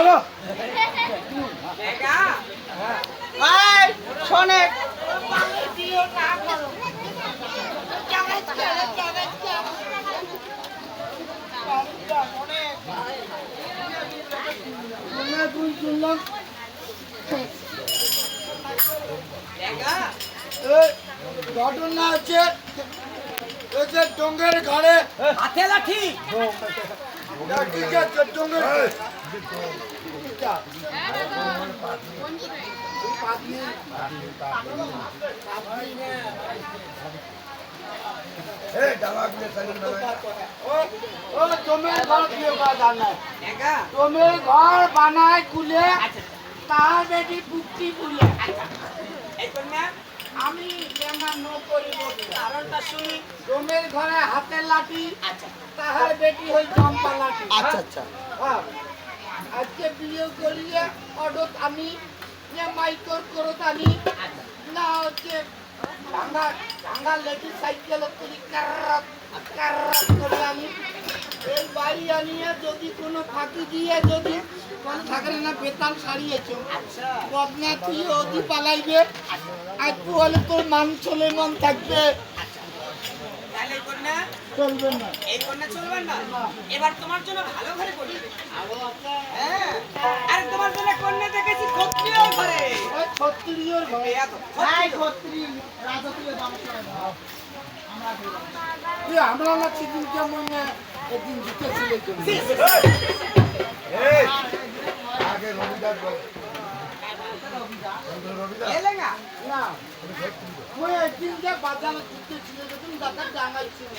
চলো। শোনে। ঘটনা হচ্ছে ডোঙ্গের ঘরে হাতে লাঠি। জমির ঘর বানায় খুলে তার বেটি পুক্তি খুলে আমি করি কারণটা শুনি জমির ঘরে হাতের লাঠি তাহার বেটি হই চম্পা লাঠি। আচ্ছা আচ্ছা। হ্যাঁ। আজকে বিয়ে করিয়ে অডত আমি যে মাইকর করত আমি না হচ্ছে ভাঙা ভাঙা লেডি সাইকেল করি কাররাত কাররাত করে আমি এই বাড়ি আনিয়ে যদি কোনো ফাঁকি দিয়ে যদি কোনো থাকে না বেতাল সারিয়েছ বদনা তুই অতি পালাইবে আর তু হলে তোর মান চলে মন থাকবে। তাহলে এই কন্যা? চলবে না। এই কন্যা চলবে না? এবার তোমার জন্য ভালো ঘরে করবে। হ্যাঁ। আর তোমার জন্য কন্যা দেখেছি ক্ষত্রিয় ঘরে। ওই ঘরে। এই এত ক্ষত্রিয়। তুই আমরা না সেদিন কেমন একদিন জিতেছিলে তুমি আগে রবিদাস বাজারে জিতেছিলে যখন দাদা ডাঙাইছিল